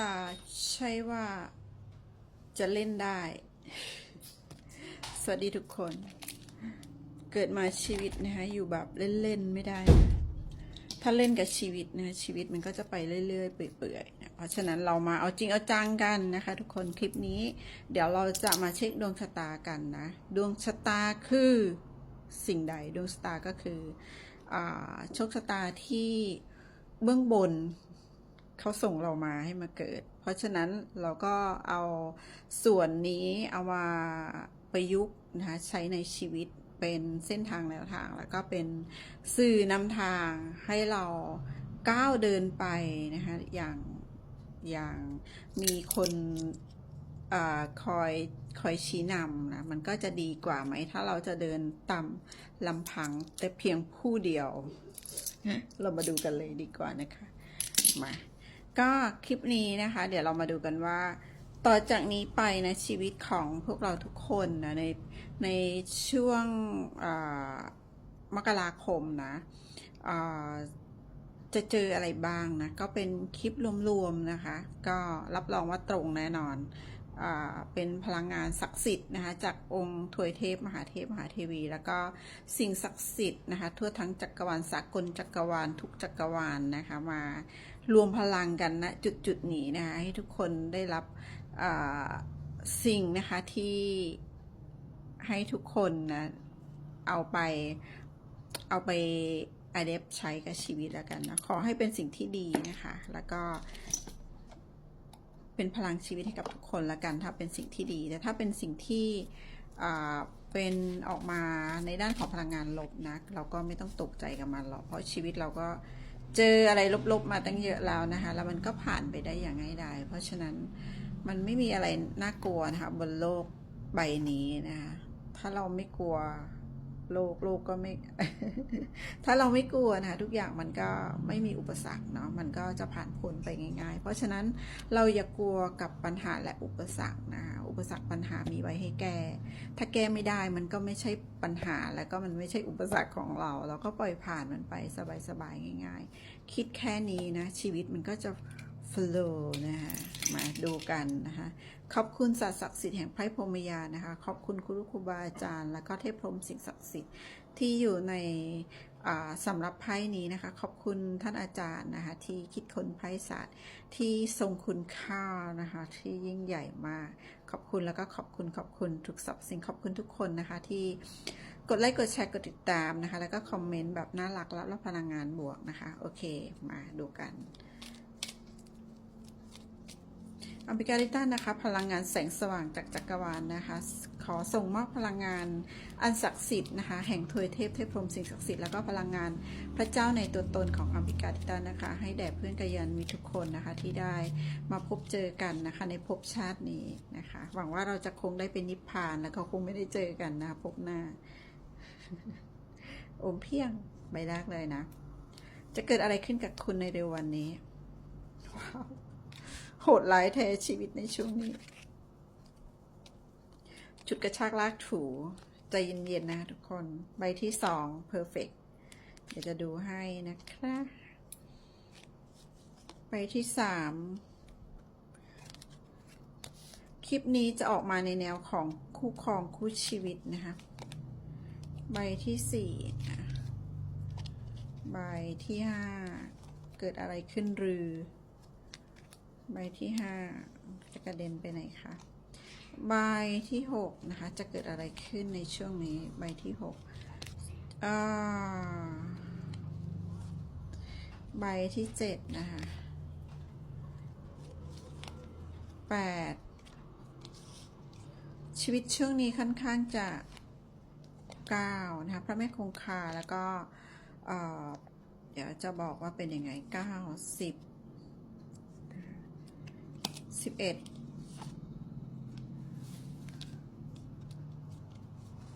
ตาใช่ว่าจะเล่นได้ สวัสดีทุกคน เกิดมาชีวิตนะคะอยู่แบบเล่นๆไม่ได้นะถ้าเล่นกับชีวิตนะชีวิตมันก็จะไปเรื่อยๆ เปื่อยๆนะเพราะฉะนั้นเรามาเอาจริงเอาจังกันนะคะ ทุกคนคลิปนี้ เดี๋ยวเราจะมาเช็คดวงชะตากันนะ ดวงชะตาคือสิ่งใดดวงชะตาก็คืออาโชคชะตาที่เบื้องบน เขาส่งเรามาให้มาเกิด เพราะฉะนั้นเราก็เอาส่วนนี้เอามาประยุกต์นะคะใช้ในชีวิตเป็นเส้นทางแนวทาง แล้วก็เป็นสื่อนำทางให้เราก้าวเดินไปนะคะอย่างอย่างมีคนอคอยคอยชี้นำนะมันก็จะดีกว่าไหม ถ้าเราจะเดินตามลำพังแต่เพียงผู้เดียว เรามาดูกันเลยดีกว่านะคะ มา ก็คลิปนี้นะคะ เดี๋ยวเรามาดูกันว่า ต่อจากนี้ไปนะชีวิตของพวกเราทุกคนนะในในช่วงมกราคมนะจะเจออะไรบ้างนะ ก็เป็นคลิปรวมๆนะคะ ก็รับรองว่าตรงแน่นอนอเป็นพลังงานศักดิ์สิทธิ์นะคะจากองค์ทวยเทพมหาเทพมหาเทวี แล้วก็สิ่งศักดิ์สิทธิ์นะคะทั่วทั้งจักรวาลสากลจักรวาลทุกจักรวาลนะคะมารวมพลังกันนะจุดจุดนี้นะคะให้ทุกคนได้รับสิ่งนะคะที่ให้ทุกคนนะเอาไปเอาไปอเดปใช้กับชีวิตแล้วกันนะขอให้เป็นสิ่งที่ดีนะคะ แล้วก็ เป็นพลังชีวิตให้กับทุกคนละกัน ถ้าเป็นสิ่งที่ดี แต่ถ้าเป็นสิ่งที่เป็นออกมาในด้านของพลังงานลบนะ เราก็ไม่ต้องตกใจกับมันหรอกเพราะชีวิตเราก็ เจออะไรลบๆมาตั้งเยอะแล้วนะคะ แล้วมันก็ผ่านไปได้อย่างง่ายดายเพราะฉะนั้นมันไม่มีอะไรน่ากลัวนะคะบนโลกใบนี้นะคะถ้าเราไม่กลัว โลกโลกก็ไม่ ถ้าเราไม่กลัวนะคะทุกอย่างมันก็ไม่มีอุปสรรคเนาะมันก็จะผ่านพ้นไปง่าย ๆ เพราะฉะนั้นเราอย่ากลัวกับปัญหาและอุปสรรคนะคะอุปสรรคปัญหามีไว้ให้แก้ ถ้าแก้ไม่ได้มันก็ไม่ใช่ปัญหาแล้วก็มันไม่ใช่อุปสรรคของเรา เราก็ปล่อยผ่านมันไปสบายๆง่าย ๆ คิดแค่นี้นะชีวิตมันก็จะ flow นะคะมาดูกันนะคะ ขอบคุณศาสตร์ศักดิ์สิทธิ์แห่งไพรพรมยานะคะ ขอบคุณครูครูบาอาจารย์ แล้วก็เทพพรมสิ่งศักดิ์สิทธิ์ที่อยู่ในสำหรับไพ่นี้นะคะ ขอบคุณท่านอาจารย์นะคะที่คิดค้นไพ่ศาสตร์ที่ทรงคุณค่านะคะที่ยิ่งใหญ่มาก ขอบคุณแล้วก็ขอบคุณขอบคุณทุกสับสิ่งขอบคุณทุกคนนะคะที่กดไลค์กดแชร์กดติดตามนะคะ แล้วก็คอมเมนต์แบบน่ารักและรับพลังงานบวกนะคะ โอเค มาดูกัน อัมพิการิต้านะคะ พลังงานแสงสว่างจากจักรวาลนะคะ ขอส่งมอบพลังงานอันศักดิ์สิทธิ์นะคะ แห่งทวยเทพเทพพรมสิ่งศักดิ์สิทธิ์แล้วก็พลังงานพระเจ้าในตัวตนของอัมพิการิต้านะคะ ให้แด่เพื่อนกัลยาณมิตรทุกคนนะคะที่ได้มาพบเจอกันนะคะ ในภพชาตินี้นะคะ หวังว่าเราจะคงได้เป็นนิพพานแล้วก็คงไม่ได้เจอกันนะคะพบหน้าอมเพียงใบแรกเลยนะ จะเกิดอะไรขึ้นกับคุณในเร็ววันนี้ว้าว โหดร้ายแท้ชีวิตในช่วงนี้ จุดกระชากลากถูใจเย็นๆนะทุกคน ใบที่สอง perfect เดี๋ยวจะดูให้นะคะใบที่สามคลิปนี้จะออกมาในแนวของคู่ครองคู่ชีวิตนะคะใบที่สี่ใบที่ห้าเกิดอะไรขึ้นหรือ ใบที่ห้าจะกระเด็นไปไหนคะใบที่หกนะคะ จะเกิดอะไรขึ้นในช่วงนี้ใบที่หกอ่าใบที่เจ็ดนะคะแปดชีวิตช่วงนี้ค่อนข้างจะก้านะคะพระแม่คงคาแล้วก็เอ่อเดี๋ยวจะบอกว่าเป็นยังไงเก้าสิบ สิบเอ็ด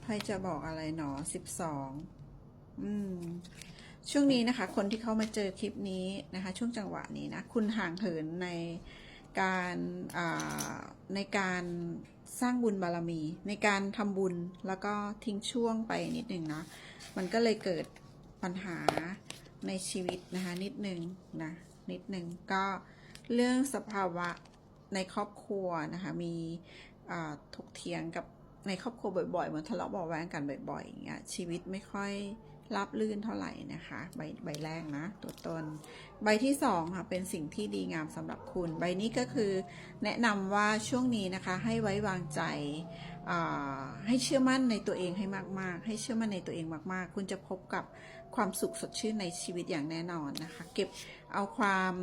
ไพ่จะบอกอะไรหนอสิบสองอืม ช่วงนี้นะคะ คนที่เข้ามาเจอคลิปนี้นะคะ ช่วงจังหวะนี้นะ คุณห่างเหินในการในการสร้างบุญบารมี ในการทำบุญแล้วก็ทิ้งช่วงไปนิดหนึ่งนะ มันก็เลยเกิดปัญหาในชีวิตนะคะ นิดหนึ่งนะนิดหนึ่งก็เรื่องสภาวะ ในครอบครัวนะคะ มีถกเถียงกับในครอบครัวบ่อยๆ เหมือนทะเลาะเบาะแว้งกันบ่อยๆอย่างเงี้ยชีวิตไม่ค่อยราบลื่นเท่าไหร่นะคะ ใบใบแรกนะ ตัวตน ใบที่สองค่ะเป็นสิ่งที่ดีงามสำหรับคุณ ใบนี้ก็คือแนะนำว่าช่วงนี้นะคะให้ไว้วางใจให้เชื่อมั่นในตัวเองให้มากๆ ให้เชื่อมั่นในตัวเองมากๆ คุณจะพบกับความสุขสดชื่นในชีวิตอย่างแน่นอนนะคะ เก็บเอาความ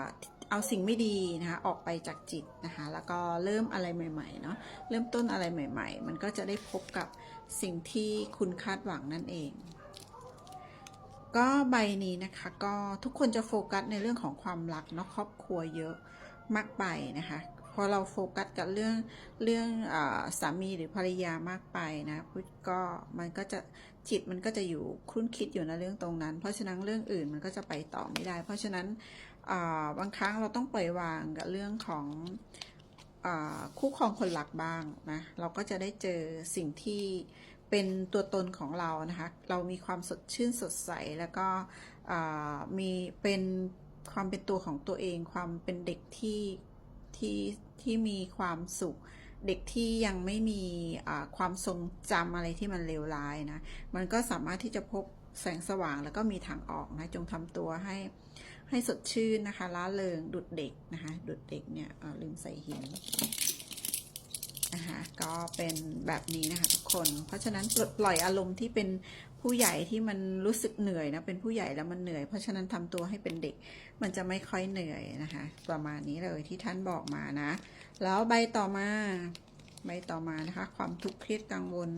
า เอาสิ่งไม่ดีนะคะออกไปจากจิตนะคะแล้วก็เริ่มอะไรใหม่ๆเนาะเริ่มต้นอะไรใหม่ ๆ มันก็จะได้พบกับสิ่งที่คุณคาดหวังนั่นเอง ก็ใบนี้นะคะก็ทุกคนจะโฟกัสในเรื่องของความรักเนาะครอบครัวเยอะมากไปนะคะ พอเราโฟกัสกับเรื่องเรื่องอสามีหรือภรรยามากไปนะพุทธก็มันก็จะจิตมันก็จะอยู่คุ้นคิดอยู่ในเรื่องตรงนั้น เพราะฉะนั้นเรื่องอื่นมันก็จะไปต่อไม่ได้ เพราะฉะนั้นบางครั้งเราต้องปล่อยวางกับเรื่องของอคู่ครองคนหลักบ้างนะเราก็จะได้เจอสิ่งที่เป็นตัวตนของเรานะคะเรามีความสดชื่นสดใสแล้วก็มีเป็นความเป็นตัวของตัวเอง ความเป็นเด็กที่ ที่ที่มีความสุข เด็กที่ยังไม่มีความทรงจำอะไรที่มันเลวร้ายนะ มันก็สามารถที่จะพบแสงสว่างแล้วก็มีทางออกนะ จงทำตัวให้ให้สดชื่นนะคะล้าเริงดุดเด็กนะคะ ดุดเด็กเนี่ยลืมใส่หิน ก็เป็นแบบนี้นะคะทุกคน เพราะฉะนั้นปล,ปล่อยอารมณ์ที่เป็นผู้ใหญ่ที่มันรู้สึกเหนื่อยนะเป็นผู้ใหญ่แล้วมันเหนื่อย เพราะฉะนั้นทำตัวให้เป็นเด็กมันจะไม่ค่อยเหนื่อยนะคะ ประมาณนี้เลยที่ท่านบอกมานะ แล้วใบต่อมาใบต่อมานะคะ ความทุกข์เครียดกังวล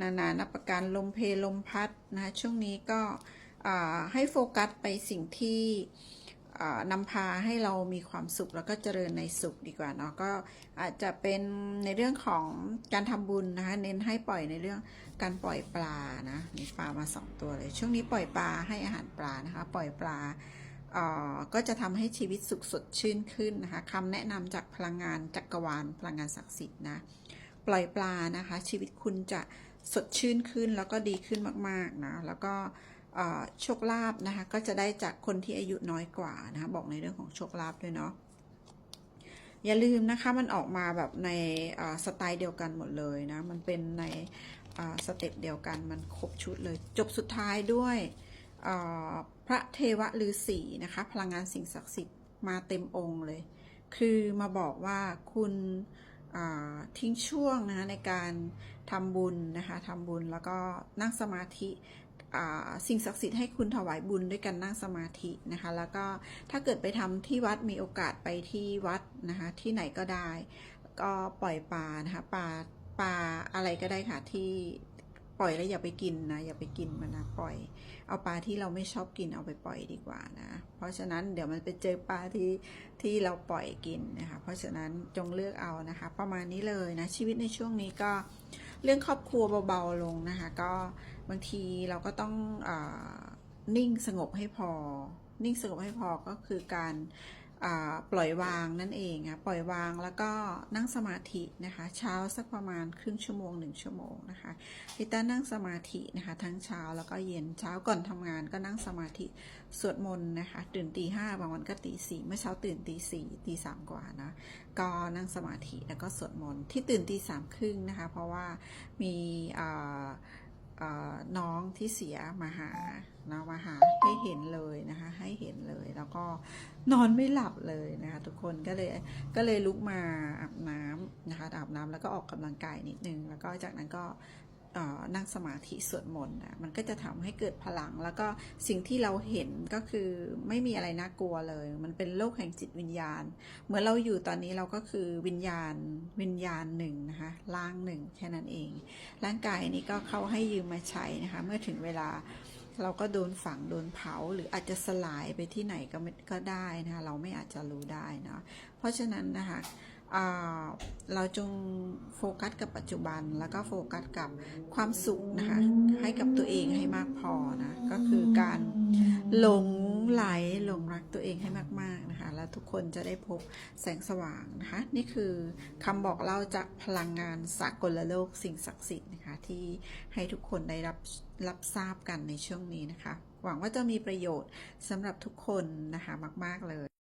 นานานับประการลมเพลลมพัดนะคะช่วงนี้ก็ให้โฟกัสไปสิ่งที่ นำพาให้เรามีความสุขแล้วก็เจริญในสุขดีกว่าเนาะก็อาจจะเป็นในเรื่องของการทำบุญนะคะเน้นให้ปล่อยในเรื่องการปล่อยปลานะมีปลามาสองตัวเลย ช่วงนี้ปล่อยปลาให้อาหารปลานะคะปล่อยปลาเอ่อก็จะทำให้ชีวิตสุขสดชื่นขึ้นนะคะคำแนะนำจากพลังงานจักรวาลพลังงานศักดิ์สิทธิ์นะปล่อยปลานะคะ ชีวิตคุณจะสดชื่นขึ้นแล้วก็ดีขึ้นมากๆนะแล้วก็ โชคลาภนะคะ ก็จะได้จากคนที่อายุน้อยกว่านะคะบอกในเรื่องของโชคลาภด้วยเนาะอย่าลืมนะคะมันออกมาแบบในสไตล์เดียวกันหมดเลยนะ มันเป็นในสเต็ปเดียวกันมันครบชุดเลย จบสุดท้ายด้วยพระเทวฤาษีนะคะ พลังงานสิ่งศักดิ์สิทธิ์มาเต็มองค์เลย คือมาบอกว่าคุณทิ้งช่วงนะคะในการทำบุญนะคะทำบุญแล้วก็นั่งสมาธิ สิ่งศักดิ์สิทธิ์ให้คุณถวายบุญด้วยกันนั่งสมาธินะคะ แล้วก็ถ้าเกิดไปทำที่วัดมีโอกาสไปที่วัดนะคะที่ไหนก็ได้ ก็ปล่อยปลานะคะปลาปลาอะไรก็ได้ค่ะที่ ปล่อยแล้วอย่าไปกินนะ อย่าไปกินมันนะปล่อย เอาปลาที่เราไม่ชอบกินเอาไปปล่อยดีกว่านะ เพราะฉะนั้นเดี๋ยวมันไปเจอปลาที่ที่เราปล่อยกินนะคะ เพราะฉะนั้นจงเลือกเอานะคะ ประมาณนี้เลยนะชีวิตในช่วงนี้ก็เรื่องครอบครัวเบาๆลงนะคะ ก็บางทีเราก็ต้องอนิ่งสงบให้พอ นิ่งสงบให้พอก็คือการ ปล่อยวางนั่นเองอะปล่อยวางแล้วก็นั่งสมาธินะคะ เช้าสักประมาณครึ่งชั่วโมงหนึ่งชั่วโมงนะคะลิต้านั่งสมาธินะคะทั้งเช้าแล้วก็เย็นเช้าก่อนทำงานก็นั่งสมาธิสวดมนต์นะคะตื่นตีห้าบางวันก็ตีสี่เมื่อเช้าตื่นตีสี่ตีสามกว่านะก็นั่งสมาธิแล้วก็สวดมนต์ที่ตื่นตีสามครึ่งนะคะ เพราะว่ามีน้องที่เสียมาหา นะมาหาให้เห็นเลยนะคะ ให้เห็นเลยแล้วก็นอนไม่หลับเลยนะคะ ทุกคนก็เลยก็เลยลุกมาอาบน้ำนะคะอาบน้ำแล้วก็ออกกำลังกายนิดนึง แล้วก็จากนั้นก็นั่งสมาธิสวดมนต์นะมันก็จะทำให้เกิดพลัง แล้วก็สิ่งที่เราเห็นก็คือไม่มีอะไรน่ากลัวเลย มันเป็นโลกแห่งจิตวิญญาณ เหมือนเราอยู่ตอนนี้เราก็คือวิญญาณวิญญาณหนึ่งนะคะร่างหนึ่งแค่นั้นเอง ร่างกายนี้ก็เขาให้ยืมมาใช้นะคะ เมื่อถึงเวลา เราก็โดนฝังโดนเผาหรืออาจจะสลายไปที่ไหนก็ไม่ก็ได้นะคะเราไม่อาจจะรู้ได้นะเพราะฉะนั้นนะคะเราจงโฟกัสกับปัจจุบันแล้วก็โฟกัสกับความสุขนะคะให้กับตัวเองให้มากพอนะก็คือการหลงไหลหลงรักตัวเองให้มากๆนะคะแล้วทุกคนจะได้พบแสงสว่างนะคะนี่คือคำบอกเล่าจากพลังงานสากลโลกสิ่งศักดิ์สิทธิ์นะคะที่ให้ทุกคนได้รับ รับทราบกันในช่วงนี้นะคะ หวังว่าจะมีประโยชน์สำหรับทุกคนนะคะมาก ๆ เลย